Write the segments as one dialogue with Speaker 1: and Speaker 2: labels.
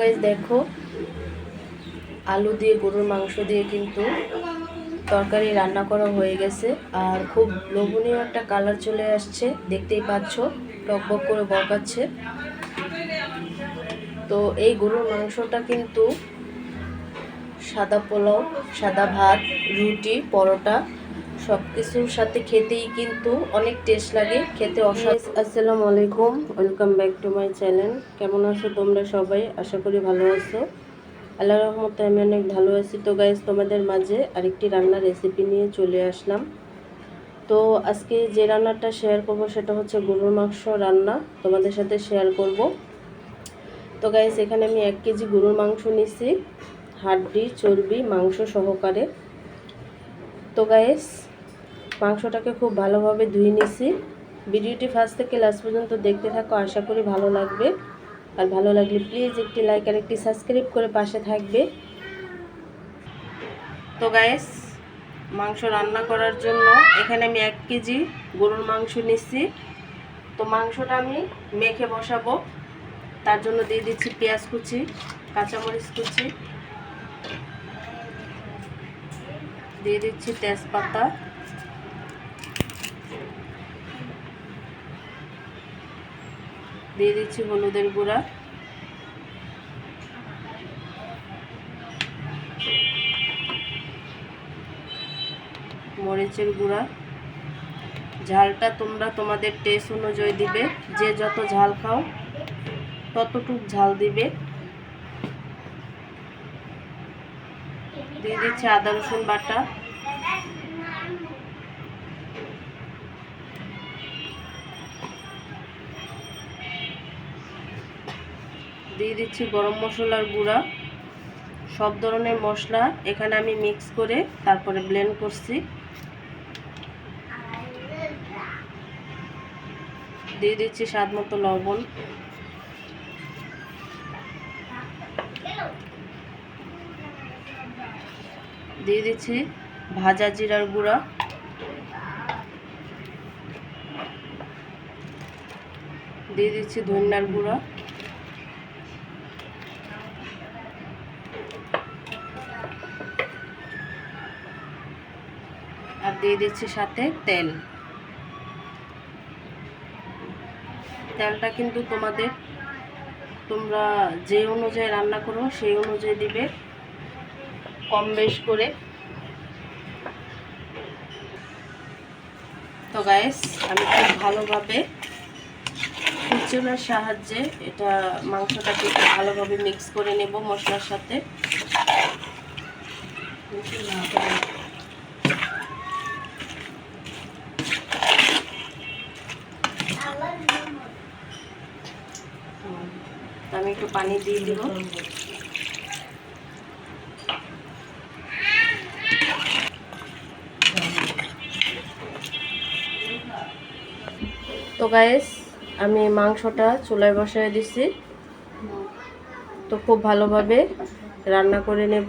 Speaker 1: Guys দেখো, আলু দিয়ে, গরুর মাংস দিয়ে কিন্তু তরকারি রান্না করা হয়ে গেছে। আর খুব লোভনীয় একটা কালার চলে আসছে, দেখতেই পাচ্ছ টকবক করে বকাচ্ছে। তো এই গরুর মাংসটা কিন্তু সাদা পোলাও, সাদা ভাত, রুটি, পরোটা সব কিছুর সাথে খেতেই কিন্তু অনেক টেস্ট লাগে, খেতে অসাধ আসসালামু আলাইকুম welcome back to my channel কেমন আছো তোমরা সবাই? আশা করি ভালো আছো। আল্লাহ রহমতে আমি অনেক ভালো আছি। তো গাইজ তোমাদের মাঝে আরেকটি রান্নার রেসিপি নিয়ে চলে আসলাম। তো আজকে যে রান্নাটা শেয়ার করব সেটা হচ্ছে গরুর মাংস রান্না। তোমাদের সাথে শেয়ার করব। তো গাইজ এখানে আমি এক কেজি গরুর মাংস নিছি হাড্ডি, চর্বি, মাংস সহকারে। তো গাইস মাংসটাকে খুব ভালোভাবে ধুয়ে নিছি। ভিডিওটি ফার্স্ট থেকে লাস্ট পর্যন্ত দেখতে থাকো, আশা করি ভালো লাগবে। আর ভালো লাগলে প্লিজ একটি লাইক আর একটি সাবস্ক্রাইব করে পাশে থাকবে। তো গাইস মাংস রান্না করার জন্য এখানে আমি এক কেজি গরুর মাংস নিচ্ছি তো মাংসটা আমি মেখে বসাবো। তার জন্য দিয়ে দিচ্ছি পেঁয়াজ কুচি, কাঁচামরিচ কুচি। দিয়ে দিচ্ছি তেজপাতা। দিয়ে দিচ্ছি হলুদের গুঁড়া। মরিচের গুঁড়া। ঝালটা তোমরা তোমাদের টেস্ট অনুযায়ী দিবে। যে যত ঝাল খাও, ততটুক ঝাল দিবে। দিয়ে দিচ্ছি আদা রসুন বাটা। দিয়ে দিচ্ছি গরম মশলার গুঁড়া। সব ধরনের মশলা এখানে আমি মিক্স করে তারপরে ব্লেন্ড করছি। দিয়ে দিচ্ছি স্বাদ মতো লবণ। দিয়ে দিচ্ছি ভাজা জিরার গুঁড়া। দিয়ে দিচ্ছি ধনিয়ার গুঁড়া। দিয়ে দিচ্ছি সাথে তেল। তেলটা কিন্তু তোমাদের, তোমরা যে অনুযায়ী রান্না করো সেই অনুযায়ী দিবে, কম বেশ করে। তো গাইস আমি খুব ভালোভাবে কুচুনের সাহায্যে এটা মাংসটাকে খুব ভালোভাবে মিক্স করে নেব মশলার সাথে। আমি একটু পানি দিয়ে দিব। তো গাইস আমি মাংসটা চুলায় বসায় দিছি। তো খুব ভালোভাবে রান্না করে নেব।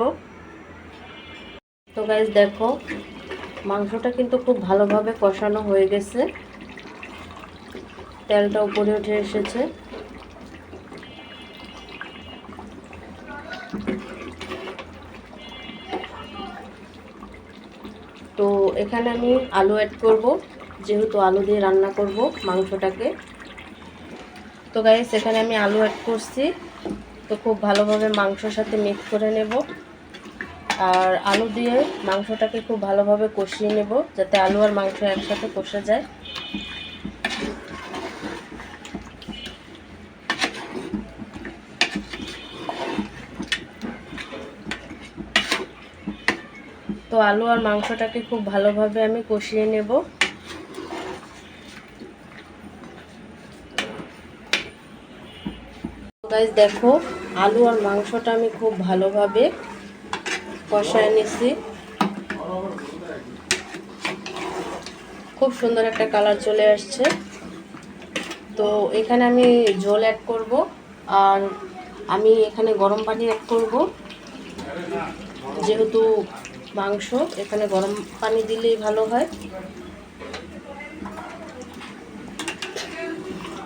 Speaker 1: তো গাইস দেখো, মাংসটা কিন্তু খুব ভালোভাবে কষানো হয়ে গেছে। তেলটা উপরে উঠে এসেছে। তো এখানে আমি আলু অ্যাড করব, যেহেতু আলু দিয়ে রান্না করব মাংসটাকে। তো গাইস এখানে আমি আলু অ্যাড করছি। তো খুব ভালোভাবে মাংসর সাথে মিক্স করে নেব। আর আলু দিয়ে মাংসটাকে খুব ভালোভাবে কষিয়ে নেব, যাতে আলু আর মাংস একসাথে কষে যায়। তো আলু আর মাংসটাকে খুব ভালোভাবে আমি কষিয়ে নেব। দেখো, আলু আর মাংসটা আমি খুব ভালোভাবে কষায় নিছি। খুব সুন্দর একটা কালার চলে আসছে। তো এখানে আমি ঝোল অ্যাড করব আর আমি এখানে গরম পানি অ্যাড করব। যেহেতু মাংস, এখানে গরম পানি দিলেই ভালো হয়।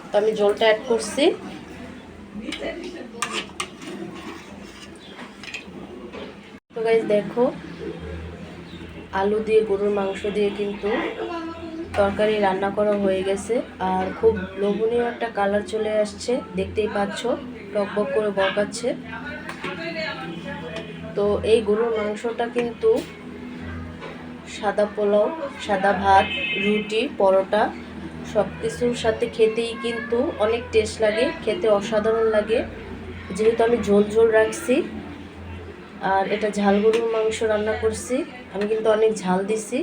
Speaker 1: তো আমি জলটা অ্যাড করছি। তো গাইজ দেখো, আলু দিয়ে, গরুর মাংস দিয়ে কিন্তু তরকারি রান্না করা হয়ে গেছে। আর খুব লোভনীয় একটা কালার চলে আসছে, দেখতেই পাচ্ছ, টকবক করে বকাচ্ছে তো এই গরুর মাংসটা কিন্তু সাদা পোলাও, সাদা ভাত, রুটি, পরোটা সব কিছুর সাথে খেতেই কিন্তু অনেক টেস্ট লাগে, খেতে অসাধারণ লাগে। যেহেতু আমি ঝোল ঝোল রাখছি, আর এটা ঝাল গরুর মাংস রান্না করছি, আমি কিন্তু অনেক ঝাল দিছি।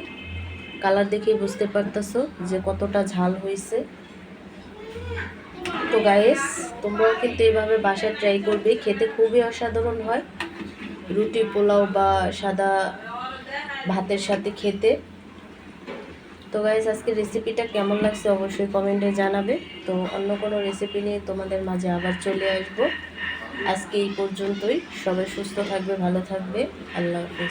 Speaker 1: কালার দেখেই বুঝতে পারতেছো যে কতটা ঝাল হয়েছে। তো গায়েস তোমরাও কিন্তু এইভাবে বাসায় ট্রাই করবে, খেতে খুবই অসাধারণ হয়। রুটি, পোলাও বা সাদা ভাতের সাথে খেতে। তো গাইজ আজকে রেসিপিটা কেমন লাগছে অবশ্যই কমেন্টে জানাবে। তো অন্য কোনো রেসিপি নিয়ে তোমাদের মাঝে আবার চলে আসব। আজকে এই পর্যন্তই। সবাই সুস্থ থাকবে, ভালো থাকবে। আল্লাহ হাফিজ।